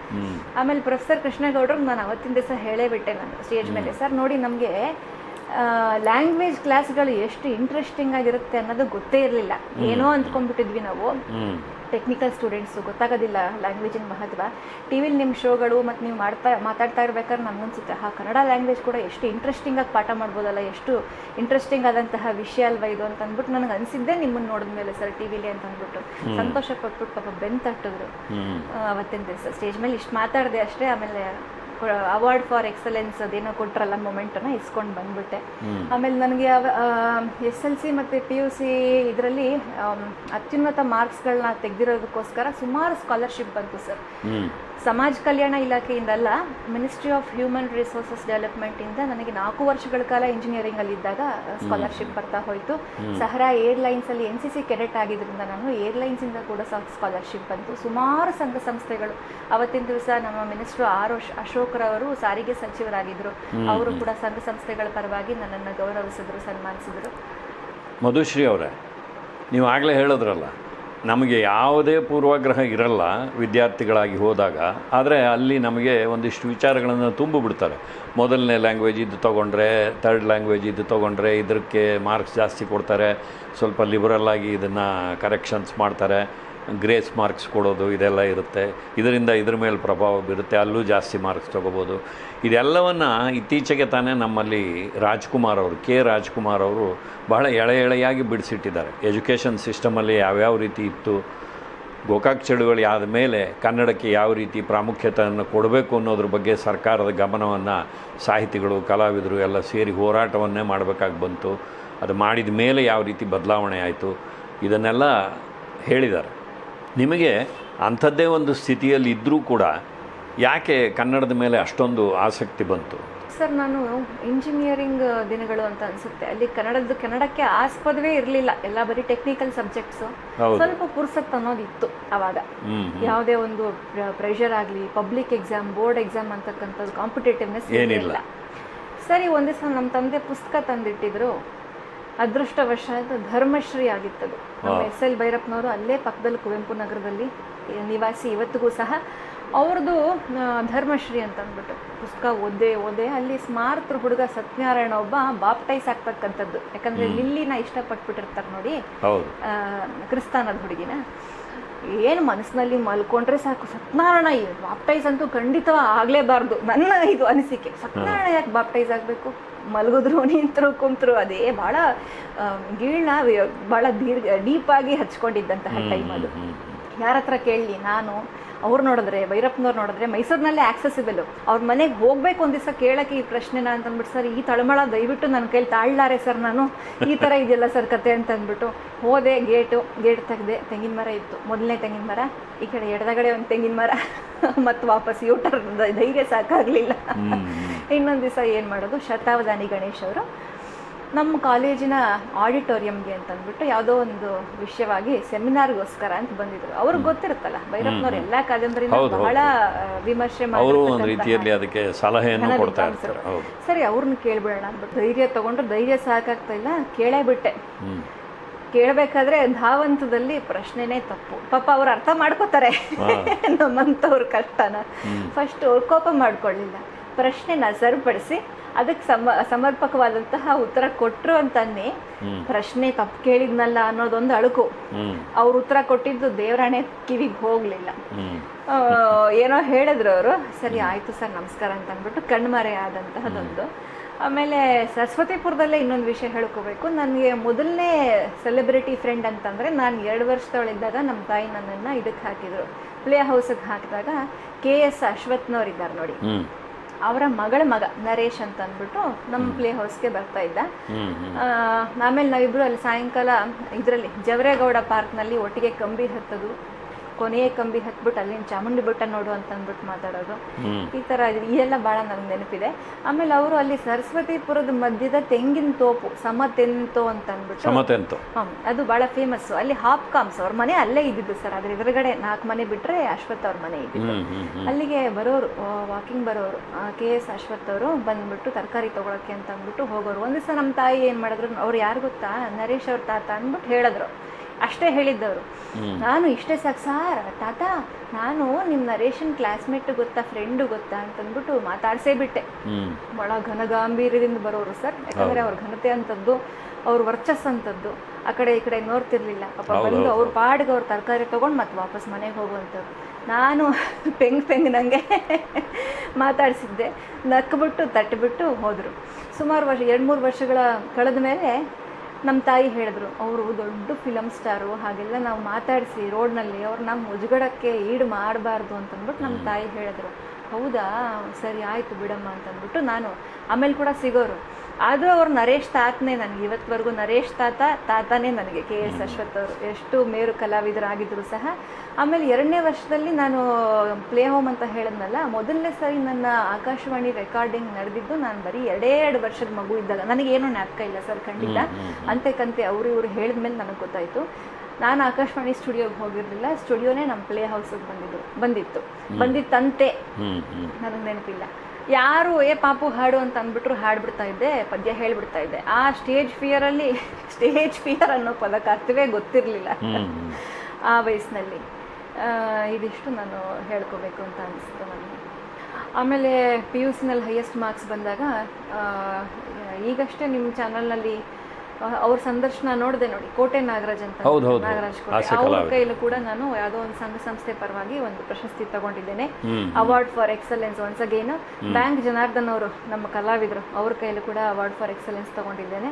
ಆಮೇಲೆ ಪ್ರೊಫೆಸರ್ ಕೃಷ್ಣೇಗೌಡರು ನಾನು ಅವತ್ತಿನ ದಿವಸ ಹೇಳೇ ಬಿಟ್ಟೆ ನಾನು ಸ್ಟೇಜ್ ಮೇಲೆ. ಸರ್ ನೋಡಿ ನಮಗೆ ಲ್ಯಾಂಗ್ವೇಜ್ ಕ್ಲಾಸ್ಗಳು ಎಷ್ಟು ಇಂಟ್ರೆಸ್ಟಿಂಗ್ ಆಗಿರುತ್ತೆ ಅನ್ನೋದು ಗೊತ್ತೇ ಇರಲಿಲ್ಲ. ಏನೋ ಅಂದ್ಕೊಂಡ್ಬಿಟ್ಟಿದ್ವಿ ನಾವು. ಟೆಕ್ನಿಕಲ್ ಸ್ಟೂಡೆಂಟ್ಸು ಗೊತ್ತಾಗೋದಿಲ್ಲ ಲ್ಯಾಂಗ್ವೇಜಿನ ಮಹತ್ವ. ಟಿ ವಿಲಿ ನಿಮ್ಮ ಶೋಗಳು ಮತ್ತು ನೀವು ಮಾಡ್ತಾ ಮಾತಾಡ್ತಾ ಇರ್ಬೇಕಾದ್ರೆ ನಮ್ಗನ್ಸುತ್ತೆ ಹಾ ಕನ್ನಡ ಲ್ಯಾಂಗ್ವೇಜ್ ಕೂಡ ಎಷ್ಟು ಇಂಟ್ರೆಸ್ಟಿಂಗಾಗಿ ಪಾಠ ಮಾಡ್ಬೋದಲ್ಲ ಎಷ್ಟು ಇಂಟ್ರೆಸ್ಟಿಂಗ್ ಆದಂತಹ ವಿಷಯ ಅಲ್ವಾ ಇದು? ಅಂತ ಅಂದ್ಬಿಟ್ಟು ನನಗೆ ಅನಿಸಿದ್ದೆ ನಿಮ್ಮನ್ನು ನೋಡಿದ್ಮೇಲೆ ಸರ್ ಟಿ ವಿಲಿ ಅಂತ ಅಂದ್ಬಿಟ್ಟು ಸಂತೋಷ ಪಟ್ಬಿಟ್ಟು ಪಾಪ ಬೆನ್ ತಟ್ಟಿದ್ರು. ಅವತ್ತಿನ ದಿವಸ. ಸ್ಟೇಜ್ ಮೇಲೆ ಇಷ್ಟು ಮಾತಾಡಿದೆ ಅಷ್ಟೇ ಆಮೇಲೆ ಅವಾರ್ಡ್ ಫಾರ್ ಎಕ್ಸಲೆನ್ಸ್ ಅದೇನೋ ಕೊಟ್ರಲ್ಲ ಮೊಮೆಂಟನ್ನು ಇಸ್ಕೊಂಡು ಬಂದ್ಬಿಟ್ಟೆ. ಆಮೇಲೆ ನನಗೆ ಎಸ್ ಎಲ್ ಸಿ ಮತ್ತು ಪಿ ಯು ಸಿ ಇದರಲ್ಲಿ ಅತ್ಯುನ್ನತ ಮಾರ್ಕ್ಸ್ಗಳನ್ನ ತೆಗೆದಿರೋದಕ್ಕೋಸ್ಕರ ಸುಮಾರು ಸ್ಕಾಲರ್ಶಿಪ್ ಬಂತು ಸರ್. ಸಮಾಜ ಕಲ್ಯಾಣ ಇಲಾಖೆಯಿಂದಲ್ಲ ಮಿನಿಸ್ಟ್ರಿ ಆಫ್ ಹ್ಯೂಮನ್ ರಿಸೋರ್ಸಸ್ ಡೆವಲಪ್ಮೆಂಟಿಂದ ನನಗೆ ನಾಲ್ಕು ವರ್ಷಗಳ ಕಾಲ ಇಂಜಿನಿಯರಿಂಗಲ್ಲಿ ಇದ್ದಾಗ ಸ್ಕಾಲರ್ಶಿಪ್ ಬರ್ತಾ ಹೋಯಿತು. ಸಹರಾ ಏರ್ಲೈನ್ಸಲ್ಲಿ ಎನ್ ಸಿ ಸಿ ಕೆಡೆಟ್ ಆಗಿದ್ದರಿಂದ ನಾನು ಏರ್ಲೈನ್ಸಿಂದ ಕೂಡ ಸ್ಕಾಲರ್ಶಿಪ್ ಬಂತು. ಸುಮಾರು ಸಂಘ ಸಂಸ್ಥೆಗಳು. ಅವತ್ತಿನ ದಿವಸ ನಮ್ಮ ಮಿನಿಸ್ಟ್ರು ಆರ್ ಅಶೋಕ್ರವರು ಸಾರಿಗೆ ಸಚಿವರಾಗಿದ್ರು. ಅವರು ಕೂಡ ಸಂಘ ಸಂಸ್ಥೆಗಳ ಪರವಾಗಿ ನನ್ನನ್ನು ಗೌರವಿಸಿದ್ರು ಸನ್ಮಾನಿಸಿದರು. ಮಧುಶ್ರೀ ಅವರೇ ನೀವು ಆಗಲೇ ಹೇಳಿದ್ರಲ್ಲ ನಮಗೆ ಯಾವುದೇ ಪೂರ್ವಾಗ್ರಹ ಇರಲ್ಲ ವಿದ್ಯಾರ್ಥಿಗಳಾಗಿ ಹೋದಾಗ. ಆದರೆ ಅಲ್ಲಿ ನಮಗೆ ಒಂದಿಷ್ಟು ವಿಚಾರಗಳನ್ನು ತುಂಬಿಬಿಡ್ತಾರೆ ಮೊದಲನೇ ಲ್ಯಾಂಗ್ವೇಜ್ ಇದು ತೊಗೊಂಡ್ರೆ ಥರ್ಡ್ ಲ್ಯಾಂಗ್ವೇಜ್ ಇದು ತೊಗೊಂಡ್ರೆ ಇದಕ್ಕೆ ಮಾರ್ಕ್ಸ್ ಜಾಸ್ತಿ ಕೊಡ್ತಾರೆ. ಸ್ವಲ್ಪ ಲಿಬರಲ್ ಆಗಿ ಇದನ್ನು ಕರೆಕ್ಷನ್ಸ್ ಮಾಡ್ತಾರೆ. ಗ್ರೇಸ್ ಮಾರ್ಕ್ಸ್ ಕೊಡೋದು ಇದೆಲ್ಲ ಇರುತ್ತೆ. ಇದರಿಂದ ಇದ್ರ ಮೇಲೆ ಪ್ರಭಾವ ಬೀರುತ್ತೆ. ಅಲ್ಲೂ ಜಾಸ್ತಿ ಮಾರ್ಕ್ಸ್ ತೊಗೋಬೋದು. ಇದೆಲ್ಲವನ್ನು ಇತ್ತೀಚೆಗೆ ತಾನೇ ನಮ್ಮಲ್ಲಿ ರಾಜ್ಕುಮಾರ್ ಅವರು, ಕೆ ರಾಜ್ಕುಮಾರ್ ಅವರು ಬಹಳ ಎಳೆ ಎಳೆಯಾಗಿ ಬಿಡಿಸಿಟ್ಟಿದ್ದಾರೆ. ಎಜುಕೇಷನ್ ಸಿಸ್ಟಮಲ್ಲಿ ಯಾವ್ಯಾವ ರೀತಿ ಇತ್ತು, ಗೋಕಾಕ್ ಚಳುವಳಿ ಆದ ಮೇಲೆ ಕನ್ನಡಕ್ಕೆ ಯಾವ ರೀತಿ ಪ್ರಾಮುಖ್ಯತೆಯನ್ನು ಕೊಡಬೇಕು ಅನ್ನೋದ್ರ ಬಗ್ಗೆ ಸರ್ಕಾರದ ಗಮನವನ್ನು ಸಾಹಿತಿಗಳು, ಕಲಾವಿದರು ಎಲ್ಲ ಸೇರಿ ಹೋರಾಟವನ್ನೇ ಮಾಡಬೇಕಾಗಿ ಬಂತು. ಅದು ಮಾಡಿದ ಮೇಲೆ ಯಾವ ರೀತಿ ಬದಲಾವಣೆ ಆಯಿತು, ಇದನ್ನೆಲ್ಲ ಹೇಳಿದ್ದಾರೆ. ನಿಮಗೆ ಅಂಥದ್ದೇ ಒಂದು ಸ್ಥಿತಿಯಲ್ಲಿ ಇದ್ದರೂ ಕೂಡ ಯಾಕೆ ಕನ್ನಡದ ಮೇಲೆ ಅಷ್ಟೊಂದು ಆಸಕ್ತಿ ಬಂತು? ಸರ್ ನಾನು ಇಂಜಿನಿಯರಿಂಗ್ ದಿನಗಳು ಅಂತ ಅನ್ಸುತ್ತೆ. ಅಲ್ಲಿ ಕನ್ನಡದ್ದು ಕನ್ನಡಕ್ಕೆ ಆಸ್ಪದವೇ ಇರಲಿಲ್ಲ. ಎಲ್ಲ ಬರೀ ಟೆಕ್ನಿಕಲ್ ಸಬ್ಜೆಕ್ಟ್ಸ್ ಸ್ವಲ್ಪ ಪುರ್ಸತ್ ಅನ್ನೋದಿತ್ತು ಅವಾಗ. ಹ್ಞೂ ಯಾವುದೇ ಒಂದು ಪ್ರೆಷರ್ ಆಗಲಿ ಪಬ್ಲಿಕ್ ಎಕ್ಸಾಮ್ ಬೋರ್ಡ್ ಎಕ್ಸಾಮ್ ಅಂತಕ್ಕಂಥದ್ದು ಕಾಂಪಿಟೇಟಿವ್ನೆಸ್ ಏನಿಲ್ಲ. ಏನಿಲ್ಲ. ಸರಿ ಒಂದೇ ಸಹ ನಮ್ಮ ತಂದೆ ಪುಸ್ತಕ ತಂದಿಟ್ಟಿದ್ರು. ಅದೃಷ್ಟವಶಾತ್ ಧರ್ಮಶ್ರೀ ಆಗಿತ್ತದು. ನಮ್ಮ ಎಸ್ ಎಲ್ ಭೈರಪ್ಪನವರು ಅಲ್ಲೇ ಪಕ್ಕದಲ್ಲಿ ಕುವೆಂಪು ನಗರದಲ್ಲಿ ನಿವಾಸಿ ಇವತ್ತಿಗೂ ಸಹ. ಅವ್ರದ್ದು ಧರ್ಮಶ್ರೀ ಅಂತ ಅಂದ್ಬಿಟ್ಟು ಪುಸ್ತಕ ಓದೇ ಓದೆ ಅಲ್ಲಿ ಸ್ಮಾರತ್ರ ಹುಡುಗ ಸತ್ಯನಾರಾಯಣ ಒಬ್ಬ ಬಾಪ್ಟೈಸ್ ಆಗ್ತಕ್ಕಂಥದ್ದು. ಯಾಕಂದ್ರೆ ಲಿಲ್ಲಿನ ಇಷ್ಟಪಟ್ಬಿಟ್ಟಿರ್ತಾರೆ ನೋಡಿ. ಕ್ರಿಸ್ತಾನದ ಹುಡುಗಿನ. ಏನು ಮನಸ್ಸಿನಲ್ಲಿ ಮಲ್ಕೊಂಡ್ರೆ ಸಾಕು? ಸತ್ಯನಾರಾಯಣ ಬಾಪ್ಟೈಸ್ ಅಂತೂ ಖಂಡಿತ ಆಗ್ಲೇಬಾರ್ದು. ನನ್ನ ಇದು ಅನಿಸಿಕೆ. ಸತ್ಯನಾರಾಯಣ ಯಾಕೆ ಬಾಪ್ಟೈಸ್ ಆಗಬೇಕು? ಮಲಗಿದ್ರು ನಿಂತರು ಕುಂತರು ಅದೇ ಭಾಳ ಗೀಳ್ನ ಭಾಳ ದೀರ್ಘ ಡೀಪಾಗಿ ಹಚ್ಕೊಂಡಿದ್ದಂತಹ ಟೈಮ್ ಅದು. ಯಾರ ಹತ್ರ ಕೇಳಲಿ ನಾನು ಅವ್ರು ನೋಡಿದ್ರೆ ಭೈರಪ್ಪನವ್ರು ನೋಡಿದ್ರೆ ಮೈಸೂರಿನಲ್ಲೇ ಆಕ್ಸೆಸಿಬಲ್ ಅವ್ರ ಮನೆಗೆ ಹೋಗ್ಬೇಕು ಒಂದು ದಿವಸ ಕೇಳೋಕ್ಕೆ ಈ ಪ್ರಶ್ನೆನ ಅಂತ ಅಂದ್ಬಿಟ್ಟು ಸರ್ ಈ ತಳಮಳ ದಯವಿಟ್ಟು ನನ್ನ ಕೈಲಿ ತಾಳ್ಲಾರೆ ಸರ್ ನಾನು? ಈ ಥರ ಇದೆಯಲ್ಲ ಸರ್ ಕತೆ? ಅಂತ ಅಂದ್ಬಿಟ್ಟು ಹೋದೆ ಗೇಟು ಗೇಟ್ ತೆಗ್ದೆ ತೆಂಗಿನ ಮರ ಇತ್ತು. ಮೊದಲನೇ ತೆಂಗಿನ ಮರ ಈ ಕಡೆ ಎಡದಗಡೆ ಒಂದು ತೆಂಗಿನ ಮರ. ಮತ್ತು ವಾಪಸ್ ಯೂಟರ್ ಧೈರ್ಯ ಸಾಕಾಗಲಿಲ್ಲ. ಇನ್ನೊಂದು ದಿವಸ ಏನು ಮಾಡೋದು? ಶತಾವಧಾನಿ ಗಣೇಶ್ ಅವರು ನಮ್ಮ ಕಾಲೇಜಿನ ಆಡಿಟೋರಿಯಂಗೆ ಅಂತ ಅಂದ್ಬಿಟ್ಟು ಯಾವುದೋ ಒಂದು ವಿಷಯವಾಗಿ ಸೆಮಿನಾರ್ಗೋಸ್ಕರ ಅಂತ ಬಂದಿದ್ರು. ಅವ್ರಿಗೆ ಗೊತ್ತಿರುತ್ತಲ್ಲ ಭೈರಪ್ಪನವ್ರು ಎಲ್ಲಾ ಕಾದಂಬರಿನ ಹೌದು, ಬಹಳ ವಿಮರ್ಶೆ ಮಾಡಿ ರೀತಿಯಲ್ಲಿ ಅದಕ್ಕೆ ಸಲಹೆಯನ್ನು ಕೊಡ್ತಾ ಇರ್ತಾರೆ. ಹೌದು. ಸರಿ ಅವ್ರನ್ನ ಕೇಳ್ಬಿಡೋಣ ಅಂದ್ಬಿಟ್ಟು ಧೈರ್ಯ ತಗೊಂಡ್ರು. ಧೈರ್ಯ ಸಾಕಾಗ್ತಾ ಇಲ್ಲ ಕೇಳೇ ಬಿಟ್ಟೆ. ಕೇಳಬೇಕಾದ್ರೆ ಧಾವಂತದಲ್ಲಿ ಪ್ರಶ್ನೆನೇ ತಪ್ಪು. ಪಾಪ ಅವ್ರು ಅರ್ಥ ಮಾಡ್ಕೋತಾರೆ ನಮ್ಮಂತವ್ರ ಕಷ್ಟನ. ಫಸ್ಟ್ ಅವ್ರು ಕೋಪ ಮಾಡ್ಕೊಳ್ಳಿಲ್ಲ. ಪ್ರಶ್ನೆನ ಸರಿಪಡಿಸಿ ಅದಕ್ಕೆ ಸಮ ಸಮರ್ಪಕವಾದಂತಹ ಉತ್ತರ ಕೊಟ್ಟರು ಅಂತನ್ನಿ ಪ್ರಶ್ನೆ ತಪ್ಪು ಕೇಳಿದ್ನಲ್ಲ ಅನ್ನೋದೊಂದು ಅಳುಕು. ಅವ್ರು ಉತ್ತರ ಕೊಟ್ಟಿದ್ದು ದೇವರಾಣೆ ಕಿವಿಗೆ ಹೋಗ್ಲಿಲ್ಲ. ಏನೋ ಹೇಳಿದ್ರು ಅವರು. ಸರಿ ಆಯ್ತು ಸರ್ ನಮಸ್ಕಾರ ಅಂತ ಅಂದ್ಬಿಟ್ಟು ಕಣ್ಮರೆ ಆದಂತಹದೊಂದು. ಆಮೇಲೆ ಸರಸ್ವತಿಪುರದಲ್ಲೇ ಇನ್ನೊಂದು ವಿಷಯ ಹೇಳ್ಕೋಬೇಕು. ನನಗೆ ಮೊದಲನೇ ಸೆಲೆಬ್ರಿಟಿ ಫ್ರೆಂಡ್ ಅಂತಂದ್ರೆ ನಾನು ಎರಡು ವರ್ಷದೊಳಿದ್ದಾಗ ನಮ್ಮ ತಾಯಿ ನನ್ನನ್ನು ಇದಕ್ಕೆ ಹಾಕಿದ್ರು. ಪ್ಲೇ ಹೌಸಿಗೆ ಹಾಕಿದಾಗ ಕೆ ಎಸ್ ಅಶ್ವತ್ನವ್ರು ಇದ್ದಾರೆ ನೋಡಿ. ಅವರ ಮಗಳ ಮಗ ನರೇಶ್ ಅಂತ ಅಂದ್ಬಿಟ್ಟು ನಮ್ಮ ಪ್ಲೇ ಹೌಸ್ಗೆ ಬರ್ತಾ ಇದ್ದ. ಆಮೇಲೆ ನಾವಿಬ್ರು ಅಲ್ಲಿ ಸಾಯಂಕಾಲ ಇದರಲ್ಲಿ ಜವರೇಗೌಡ ಪಾರ್ಕ್ನಲ್ಲಿ ಒಟ್ಟಿಗೆ ಕಂಬಿ ಹತ್ತದು. ಕೊನೆಯ ಕಂಬಿ ಹತ್ಬಿಟ್ಟು ಅಲ್ಲಿ ಚಾಮುಂಡಿ ಬೆಟ್ಟ ನೋಡು ಅಂತ ಅಂದ್ಬಿಟ್ಟು ಮಾತಾಡೋದು. ಈ ತರ ಈ ಇದೆಲ್ಲ ಬಹಳ ನನಗೆ ನೆನಪಿದೆ. ಆಮೇಲೆ ಅವರು ಅಲ್ಲಿ ಸರಸ್ವತಿಪುರದ ಮಧ್ಯದ ತೆಂಗಿನ ತೋಪು ಸಮ ತೆಂತೋ ಅಂತ ಅಂದ್ಬಿಟ್ಟು ಅದು ಬಹಳ ಫೇಮಸ್ ಅಲ್ಲಿ ಹಾಪ್ ಕಾಮ್ಸ್ ಅವ್ರ ಮನೆ ಅಲ್ಲೇ ಇದ್ದಿದ್ದು ಸರ್ ಅದ್ರ ಎದುರುಗಡೆ ನಾಲ್ಕು ಮನೆ ಬಿಟ್ರೆ ಅಶ್ವಥ್ ಅವ್ರ ಮನೆ ಇದ್ದಿದ್ದು. ಅಲ್ಲಿಗೆ ಬರೋರು ವಾಕಿಂಗ್ ಬರೋರು ಕೆ ಎಸ್ ಅಶ್ವಥ್ ಅವರು ಬಂದ್ಬಿಟ್ಟು ತರಕಾರಿ ತಗೊಳಕ್ಕೆ ಅಂತ ಅಂದ್ಬಿಟ್ಟು ಹೋಗೋರು. ಒಂದ್ ದಿವಸ ನಮ್ಮ ತಾಯಿ ಏನ್ ಮಾಡಿದ್ರು ಅವ್ರು ಯಾರು ಗೊತ್ತಾ ನರೇಶ್ ಅವ್ರ ತಾತ ಅಂದ್ಬಿಟ್ಟು ಹೇಳಿದ್ರು. ಅಷ್ಟೇ ಹೇಳಿದ್ದವರು. ನಾನು ಇಷ್ಟೇ ಸಾಕು ಸಾರ್ ತಾತ ನಾನು ನಿಮ್ಮ ನರೇಶನ್ ಕ್ಲಾಸ್ಮೇಟ್ ಗೊತ್ತಾ ಫ್ರೆಂಡು ಗೊತ್ತಾ ಅಂತಂದ್ಬಿಟ್ಟು ಮಾತಾಡ್ಸೇ ಬಿಟ್ಟೆ. ಬಹಳ ಘನ ಘನಗಾಂಭೀರ್ಯದಿಂದ ಬರೋರು ಸರ್. ಯಾಕಂದ್ರೆ ಅವ್ರ ಘನತೆ ಅಂತದ್ದು ಅವ್ರ ವರ್ಚಸ್ ಅಂತದ್ದು. ಆ ಕಡೆ ಈ ಕಡೆ ನೋಡ್ತಿರ್ಲಿಲ್ಲ. ಪಾಪ ಬಂದು ಅವ್ರ ಪಾಡಿಗೆ ಅವ್ರ ತರಕಾರಿ ತಗೊಂಡು ಮತ್ತೆ ವಾಪಸ್ ಮನೆಗೆ ಹೋಗುವಂಥವ್ರು. ನಾನು ಪೆಂಗ್ ಪೆಂಗ್ ನಂಗೆ ಮಾತಾಡಿಸಿದ್ದೆ. ನಕ್ಬಿಟ್ಟು ತಟ್ಟಿಬಿಟ್ಟು ಹೋದ್ರು. ಸುಮಾರು ವರ್ಷ ಎರಡು ಮೂರು ವರ್ಷಗಳ ಕಳೆದ ಮೇಲೆ ನಮ್ಮ ತಾಯಿ ಹೇಳಿದ್ರು ಅವರು ದೊಡ್ಡ ಫಿಲಮ್ ಸ್ಟಾರು ಹಾಗೆಲ್ಲ ನಾವು ಮಾತಾಡಿಸಿ ರೋಡ್ನಲ್ಲಿ ಅವ್ರನ್ನ ಮುಜುಗಡಕ್ಕೆ ಈಡು ಮಾಡಬಾರ್ದು ಅಂತಂದ್ಬಿಟ್ಟು ನಮ್ಮ ತಾಯಿ ಹೇಳಿದ್ರು. ಹೌದಾ? ಸರಿ ಆಯಿತು ಬಿಡಮ್ಮ ಅಂತಂದ್ಬಿಟ್ಟು ನಾನು ಆಮೇಲೆ ಕೂಡ ಸಿಗೋರು. ಆದರೂ ಅವ್ರು ನರೇಶ್ ತಾತನೇ ನನಗೆ. ಇವತ್ತುವರೆಗೂ ನರೇಶ್ ತಾತ ತಾತನೇ ನನಗೆ. ಕೆ ಎಸ್ ಅಶ್ವಥ್ ಅವರು. ಎಷ್ಟು ಮೇರು ಕಲಾವಿದರಾಗಿದ್ದರು ಸಹ. ಆಮೇಲೆ ಎರಡನೇ ವರ್ಷದಲ್ಲಿ ನಾನು ಪ್ಲೇ ಹೋಮ್ ಅಂತ ಹೇಳಿದ್ನಲ್ಲ ಮೊದಲನೇ ಸರಿ ನನ್ನ ಆಕಾಶವಾಣಿ ರೆಕಾರ್ಡಿಂಗ್ ನಡೆದಿದ್ದು ನಾನು ಬರೀ ಎರಡೇ ಎರಡು ವರ್ಷದ ಮಗು ಇದ್ದಾಗ ನನಗೇನು ಜ್ಞಾಪಕ ಇಲ್ಲ ಸರ್ ಖಂಡಿತ. ಅಂತೆ ಕಂತೆ ಅವರು ಇವರು ಹೇಳಿದ್ಮೇಲೆ ನನಗೆ ಗೊತ್ತಾಯಿತು. ನಾನು ಆಕಾಶವಾಣಿ ಸ್ಟುಡಿಯೋಗೆ ಹೋಗಿರಲಿಲ್ಲ. ಸ್ಟುಡಿಯೋನೇ ನಮ್ಮ ಪ್ಲೇ ಹೌಸಿಗೆ ಬಂದಿದ್ದು ಬಂದಿತ್ತು. ಬಂದಿತ್ತಂತೆ. ನನಗೆ ನೆನಪಿಲ್ಲ. ಯಾರು ಏ ಪಾಪು ಹಾಡು ಅಂತ ಅಂದ್ಬಿಟ್ರು ಹಾಡ್ಬಿಡ್ತಾ ಇದ್ದೆ ಪದ್ಯ ಹೇಳ್ಬಿಡ್ತಾ ಇದ್ದೆ. ಆ ಸ್ಟೇಜ್ ಫಿಯರಲ್ಲಿ ಸ್ಟೇಜ್ ಫಿಯರ್ ಅನ್ನೋ ಪದಕ್ಕೆ ಅರ್ಥವೇ ಗೊತ್ತಿರಲಿಲ್ಲ. ಆ ವಯಸ್ಸಿನಲ್ಲಿ. ಇದಿಷ್ಟು ನಾನು ಹೇಳ್ಕೋಬೇಕು ಅಂತ ಅನಿಸ್ತು ನನಗೆ. ಆಮೇಲೆ ಪಿ ಯು ಸಿನಲ್ಲಿ ಹೈಯೆಸ್ಟ್ ಮಾರ್ಕ್ಸ್ ಬಂದಾಗ ಈಗಷ್ಟೇ ನಿಮ್ಮ ಚಾನಲ್ನಲ್ಲಿ ಅವ್ರ ಸಂದರ್ಶನ ನೋಡಿದೆ ನೋಡಿ ಕೋಟೆ ನಾಗರಾಜ್ ಅಂತ. ನಾಗರಾಜ್ ಕೋಟೆ. ಅವ್ರ. ಕೈಲೂ ಕೂಡ ನಾನು ಯಾವುದೋ ಒಂದು ಸಂಘ ಸಂಸ್ಥೆ ಪರವಾಗಿ ಒಂದು ಪ್ರಶಸ್ತಿ ತಗೊಂಡಿದ್ದೇನೆ. Award for excellence once again bank Janardhan ಅವರು ನಮ್ಮ ಕಲಾವಿದರು ಅವ್ರ ಕೈಲೂ ಕೂಡ ಅವಾರ್ಡ್ ಫಾರ್ ಎಕ್ಸಲೆನ್ಸ್ ತಗೊಂಡಿದ್ದೇನೆ.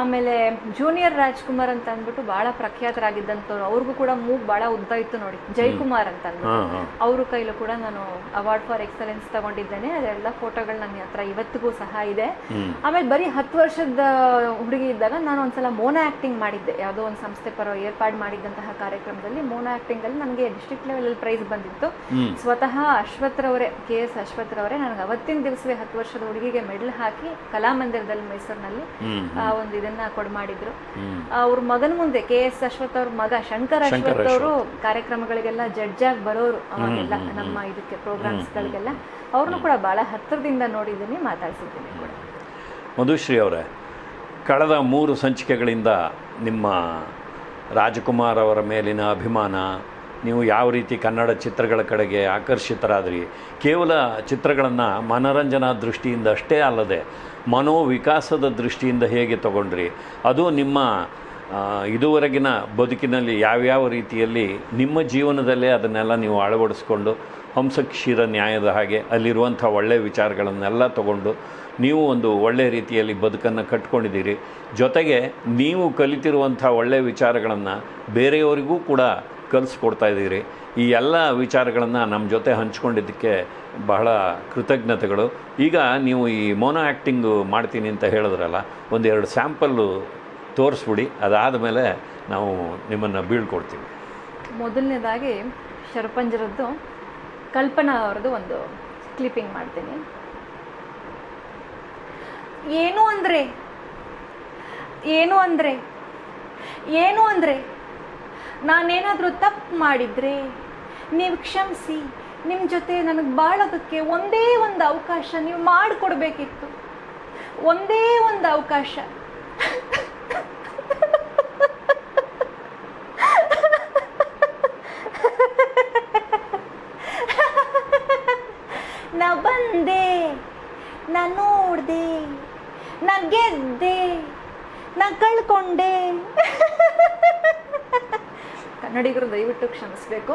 ಆಮೇಲೆ ಜೂನಿಯರ್ ರಾಜ್ಕುಮಾರ್ ಅಂತ ಅಂದ್ಬಿಟ್ಟು ಬಹಳ ಪ್ರಖ್ಯಾತರಾಗಿದ್ದಂಥವ್ರು ಅವ್ರಿಗೂ ಕೂಡ ಮೂಗ್ ಬಹಳ ಉದ್ದ ಇತ್ತು ನೋಡಿ. ಜೈಕುಮಾರ್ ಅಂತ ಅಂದ್ಬಿಟ್ಟು. ಅವ್ರ ಕೈಲೂ ಕೂಡ ನಾನು ಅವಾರ್ಡ್ ಫಾರ್ ಎಕ್ಸಲೆನ್ಸ್ ತಗೊಂಡಿದ್ದೇನೆ. ಅದೆಲ್ಲ ಫೋಟೋಗಳು ನನ್ನ ಹತ್ರ ಇವತ್ತಿಗೂ ಸಹ ಇದೆ. ಆಮೇಲೆ ಬರೀ ಹತ್ತು ವರ್ಷದ ಹುಡುಗಿ ಇದ್ದಾಗ ನಾನು ಒಂದ್ಸಲ ಮೋನ ಆಕ್ಟಿಂಗ್ ಮಾಡಿದ್ದೆ. ಯಾವುದೋ ಒಂದು ಸಂಸ್ಥೆ ಪರ ಏರ್ಪಾಡು ಮಾಡಿದ್ದಂತಹ ಕಾರ್ಯಕ್ರಮದಲ್ಲಿ ಮೋನ ಆಕ್ಟಿಂಗ್ ಅಲ್ಲಿ ನನಗೆ ಡಿಸ್ಟ್ರಿಕ್ಟ್ ಲೆವೆಲ್ ಪ್ರೈಸ್ ಬಂದಿತ್ತು. ಸ್ವತಃ ಅಶ್ವಥ್ರವರೇ ಕೆ ಎಸ್ ಅಶ್ವಥ್ರವರೇ ನನಗೆ ಅವತ್ತಿನ ದಿವಸವೇ ಹತ್ತು ವರ್ಷದ ಹುಡುಗಿಗೆ ಮೆಡಲ್ ಹಾಕಿ ಕಲಾಮಂದಿರದಲ್ಲಿ ಮೈಸೂರಿನಲ್ಲಿ. ಆ ಒಂದು ಇದನ್ನ ಕೊಡ್ ಮಾಡಿದ್ರು. ಅವ್ರ ಮಗನ ಮುಂದೆ ಕೆ ಎಸ್ ಅಶ್ವಥ್ ಅವ್ರ ಮಗ ಶಂಕರ್ ಅಶ್ವಥ್ ಅವರು ಕಾರ್ಯಕ್ರಮಗಳಿಗೆಲ್ಲ ಜಡ್ಜ್ ಆಗಿ ಬರೋರು ಅವಾಗೆಲ್ಲ ನಮ್ಮ ಇದಕ್ಕೆ ಪ್ರೋಗ್ರಾಮ್ಸ್ ಗಳಿಗೆಲ್ಲ ಅವ್ರನ್ನು ಕೂಡ ಬಹಳ ಹತ್ತಿರದಿಂದ ನೋಡಿದ್ದೀನಿ ಮಾತಾಡ್ಸಿದ್ದೀನಿ ಕೂಡ. ಮಧುಶ್ರೀ ಅವರೇ ಕಳೆದ ಮೂರು ಸಂಚಿಕೆಗಳಿಂದ ನಿಮ್ಮ ರಾಜಕುಮಾರ್ ಅವರ ಮೇಲಿನ ಅಭಿಮಾನ, ನೀವು ಯಾವ ರೀತಿ ಕನ್ನಡ ಚಿತ್ರಗಳ ಕಡೆಗೆ ಆಕರ್ಷಿತರಾದ್ರಿ? ಕೇವಲ ಚಿತ್ರಗಳನ್ನು ಮನರಂಜನಾ ದೃಷ್ಟಿಯಿಂದ ಅಷ್ಟೇ ಅಲ್ಲದೆ ಮನೋವಿಕಾಸದ ದೃಷ್ಟಿಯಿಂದ ಹೇಗೆ ತಗೊಂಡ್ರಿ? ಅದು ನಿಮ್ಮ ಇದುವರೆಗಿನ ಬದುಕಿನಲ್ಲಿ ಯಾವ್ಯಾವ ರೀತಿಯಲ್ಲಿ ನಿಮ್ಮ ಜೀವನದಲ್ಲೇ ಅದನ್ನೆಲ್ಲ ನೀವು ಅಳವಡಿಸ್ಕೊಂಡು ಹಂಸಕ್ಷೀರ ನ್ಯಾಯದ ಹಾಗೆ ಅಲ್ಲಿರುವಂಥ ಒಳ್ಳೆಯ ವಿಚಾರಗಳನ್ನೆಲ್ಲ ತಗೊಂಡು ನೀವು ಒಂದು ಒಳ್ಳೆಯ ರೀತಿಯಲ್ಲಿ ಬದುಕನ್ನು ಕಟ್ಕೊಂಡಿದ್ದೀರಿ. ಜೊತೆಗೆ ನೀವು ಕಲಿತಿರುವಂಥ ಒಳ್ಳೆಯ ವಿಚಾರಗಳನ್ನು ಬೇರೆಯವರಿಗೂ ಕೂಡ ಕಲಿಸ್ಕೊಡ್ತಾ ಇದ್ದೀರಿ. ಈ ಎಲ್ಲ ವಿಚಾರಗಳನ್ನು ನಮ್ಮ ಜೊತೆ ಹಂಚ್ಕೊಂಡಿದ್ದಕ್ಕೆ ಬಹಳ ಕೃತಜ್ಞತೆಗಳು. ಈಗ ನೀವು ಈ ಮೋನೋ ಆ್ಯಕ್ಟಿಂಗು ಮಾಡ್ತೀನಿ ಅಂತ ಹೇಳಿದ್ರಲ್ಲ, ಒಂದೆರಡು ಸ್ಯಾಂಪಲ್ಲು ತೋರಿಸ್ಬಿಡಿ ಅದಾದ ಮೇಲೆ ನಾವು ನಿಮ್ಮನ್ನು ಬೀಳ್ಕೊಡ್ತೀವಿ. ಮೊದಲನೇದಾಗಿ ಶರಪಂಜರದ್ದು ಕಲ್ಪನಾ ಅವ್ರದ್ದು ಒಂದು ಕ್ಲಿಪ್ಪಿಂಗ್ ಮಾಡ್ತೀನಿ. ಏನು ಅಂದರೆ? ಏನು ಅಂದರೆ? ಏನು ಅಂದರೆ? ನಾನೇನಾದರೂ ತಪ್ಪು ಮಾಡಿದರೆ ನೀವು ಕ್ಷಮಿಸಿ ನಿಮ್ಮ ಜೊತೆ ನನಗೆ ಬಾಳೋದಕ್ಕೆ ಒಂದೇ ಒಂದು ಅವಕಾಶ ನೀವು ಮಾಡಿಕೊಡ್ಬೇಕಿತ್ತು. ಒಂದೇ ಒಂದು ಅವಕಾಶ ನಾ ಬಂದೆ ನಾ ನೋಡ್ದೆ ನಾ ಗೆದ್ದೆ ನಾ ಕಳ್ಕೊಂಡೆ. ಕನ್ನಡಿಗರು ದಯವಿಟ್ಟು ಕ್ಷಮಿಸ್ಬೇಕು.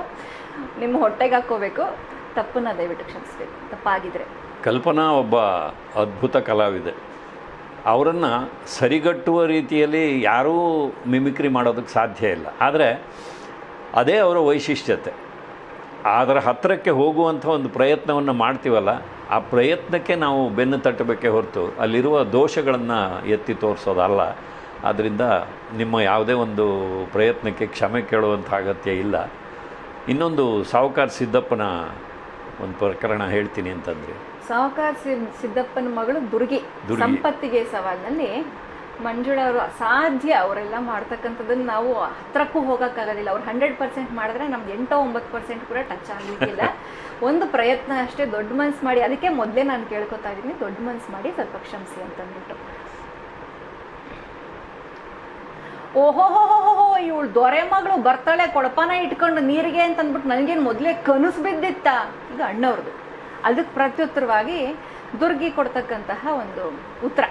ನಿಮ್ಮ ಹೊಟ್ಟೆಗೆ ಹಾಕೋಬೇಕು ತಪ್ಪನ್ನ ದಯವಿಟ್ಟು ಕ್ಷಮಿಸ್ಬೇಕು. ತಪ್ಪಾಗಿದ್ರೆ. ಕಲ್ಪನಾ ಒಬ್ಬ ಅದ್ಭುತ ಕಲಾವಿದೆ. ಅವರನ್ನು ಸರಿಗಟ್ಟುವ ರೀತಿಯಲ್ಲಿ ಯಾರೂ ಮಿಮಿಕ್ರಿ ಮಾಡೋದಕ್ಕೆ ಸಾಧ್ಯ ಇಲ್ಲ. ಆದರೆ ಅದೇ ಅವರ ವೈಶಿಷ್ಟ್ಯತೆ. ಅದರ ಹತ್ತಿರಕ್ಕೆ ಹೋಗುವಂಥ ಒಂದು ಪ್ರಯತ್ನವನ್ನು ಮಾಡ್ತೀವಲ್ಲ ಆ ಪ್ರಯತ್ನಕ್ಕೆ ನಾವು ಬೆನ್ನು ತಟ್ಟಬೇಕೇ ಹೊರತು ಅಲ್ಲಿರುವ ದೋಷಗಳನ್ನು ಎತ್ತಿ ತೋರಿಸೋದಲ್ಲ. ಆದ್ದರಿಂದ ನಿಮ್ಮ ಯಾವುದೇ ಒಂದು ಪ್ರಯತ್ನಕ್ಕೆ ಕ್ಷಮೆ ಕೇಳುವಂಥ ಅಗತ್ಯ ಇಲ್ಲ. ಇನ್ನೊಂದು ಸಾವುಕಾರ ಸಿದ್ದಪ್ಪನ ಒಂದು ಪ್ರಕರಣ ಹೇಳ್ತೀನಿ ಅಂತಂದರೆ. ಸಾವುಕಾರ ಸಿದ್ದಪ್ಪನ ಮಗಳು ದುರ್ಗಿ. ಸಂಪತ್ತಿಗೆ ಸವಾಲ್ನಲ್ಲಿ ಮಂಜುಳಾ ಅವರು ಅಸಾಧ್ಯ ಅವರೆಲ್ಲ ಮಾಡ್ತಕ್ಕಂಥದ್ದನ್ನ ನಾವು ಹತ್ರಕ್ಕೂ ಹೋಗಕ್ಕಾಗೋದಿಲ್ಲ. ಅವ್ರು ಹಂಡ್ರೆಡ್ ಪರ್ಸೆಂಟ್ ಮಾಡಿದ್ರೆ ನಮ್ಗೆ ಎಂಟೋ ಒಂಬತ್ತು ಪರ್ಸೆಂಟ್ ಕೂಡ ಟಚ್ ಆಗಲಿಕ್ಕಿಲ್ಲ. ಒಂದು ಪ್ರಯತ್ನ ಅಷ್ಟೇ ದೊಡ್ಡ ಮನ್ಸು ಮಾಡಿ. ಅದಕ್ಕೆ ಮೊದಲೇ ನಾನು ಕೇಳ್ಕೊತಾ ಇದ್ದೀನಿ ದೊಡ್ಡ ಮನ್ಸು ಮಾಡಿ ಸ್ವಲ್ಪ ಕ್ಷಮಿಸಿ ಅಂತಂದ್ಬಿಟ್ಟು. ಹೋ ಇವಳು ದೊರೆ ಮಗಳು ಬರ್ತಾಳೆ ಕೊಡಪಾನ ಇಟ್ಕೊಂಡು ನೀರಿಗೆ ಅಂತ ಅಂದ್ಬಿಟ್ಟು ನನಗೇನು ಮೊದಲೇ ಕನಸು ಬಿದ್ದಿತ್ತ? ಇದು ಅಣ್ಣವ್ರದ್ದು ಅದಕ್ಕೆ ಪ್ರತ್ಯುತ್ತರವಾಗಿ ದುರ್ಗಿ ಕೊಡ್ತಕ್ಕಂತಹ ಒಂದು ಉತ್ತರ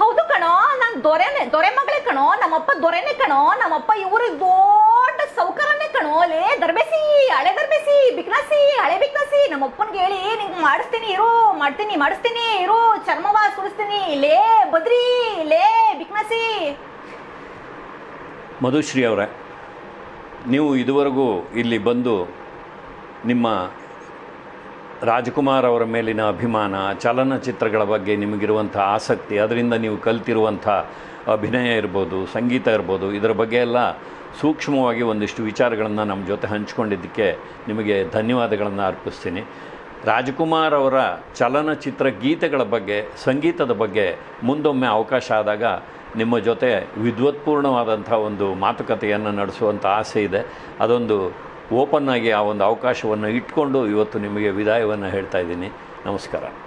ಹೌದು ಕಣೋ ನಾನು ದೊರೆನೆ ದೊರೆ ಮಗಳೇ ಕಣೋ, ನಮ್ಮಪ್ಪ ದೊರೆನೆ ಕಣೋ, ನಮ್ಮಪ್ಪ ಇವರು ದೊಡ್ಡ ಸೌಕರ್ಯನೇ ಕಣೋ. ಲೇ ದರ್ಬೇಸಿ ಹಳೆ ದರ್ಬೇಸಿ ಬಿಕ್ನಾಸಿ ಹಳೆ ಬಿಕ್ನಾಸಿ ನಮ್ಮಪ್ಪನ್ಗೆ ಹೇಳಿ ನಿಂಗೆ ಮಾಡಿಸ್ತೀನಿ, ಇರು, ಮಾಡ್ತೀನಿ, ಮಾಡಿಸ್ತೀನಿ, ಇರು, ಚರ್ಮವ ಸುರಿಸ್ತೀನಿ. ಲೇ, ಬದ್ರಿ, ಲೇ ಬಿಕ್ನಾಸಿ ಮಧುಶ್ರೀ ಅವರೇ, ನೀವು ಇದುವರೆಗೂ ಇಲ್ಲಿ ಬಂದು ನಿಮ್ಮ ರಾಜ್ಕುಮಾರ್ ಅವರ ಮೇಲಿನ ಅಭಿಮಾನ, ಚಲನಚಿತ್ರಗಳ ಬಗ್ಗೆ ನಿಮಗಿರುವಂಥ ಆಸಕ್ತಿ, ಅದರಿಂದ ನೀವು ಕಲ್ತಿರುವಂಥ ಅಭಿನಯ ಇರ್ಬೋದು, ಸಂಗೀತ ಇರ್ಬೋದು, ಇದರ ಬಗ್ಗೆ ಎಲ್ಲ ಸೂಕ್ಷ್ಮವಾಗಿ ಒಂದಿಷ್ಟು ವಿಚಾರಗಳನ್ನು ನಮ್ಮ ಜೊತೆ ಹಂಚ್ಕೊಂಡಿದ್ದಕ್ಕೆ ನಿಮಗೆ ಧನ್ಯವಾದಗಳನ್ನು ಅರ್ಪಿಸ್ತೀನಿ. ರಾಜ್ಕುಮಾರ್ ಅವರ ಚಲನಚಿತ್ರ ಗೀತೆಗಳ ಬಗ್ಗೆ, ಸಂಗೀತದ ಬಗ್ಗೆ ಮುಂದೊಮ್ಮೆ ಅವಕಾಶ ಆದಾಗ ನಿಮ್ಮ ಜೊತೆ ವಿದ್ವತ್ಪೂರ್ಣವಾದಂಥ ಒಂದು ಮಾತುಕತೆಯನ್ನು ನಡೆಸುವಂಥ ಆಸೆ ಇದೆ. ಅದೊಂದು ಓಪನ್ ಆಗಿ ಆ ಒಂದು ಅವಕಾಶವನ್ನು ಇಟ್ಕೊಂಡು ಇವತ್ತು ನಿಮಗೆ ವಿದಾಯವನ್ನು ಹೇಳ್ತಾ ಇದ್ದೀನಿ. ನಮಸ್ಕಾರ.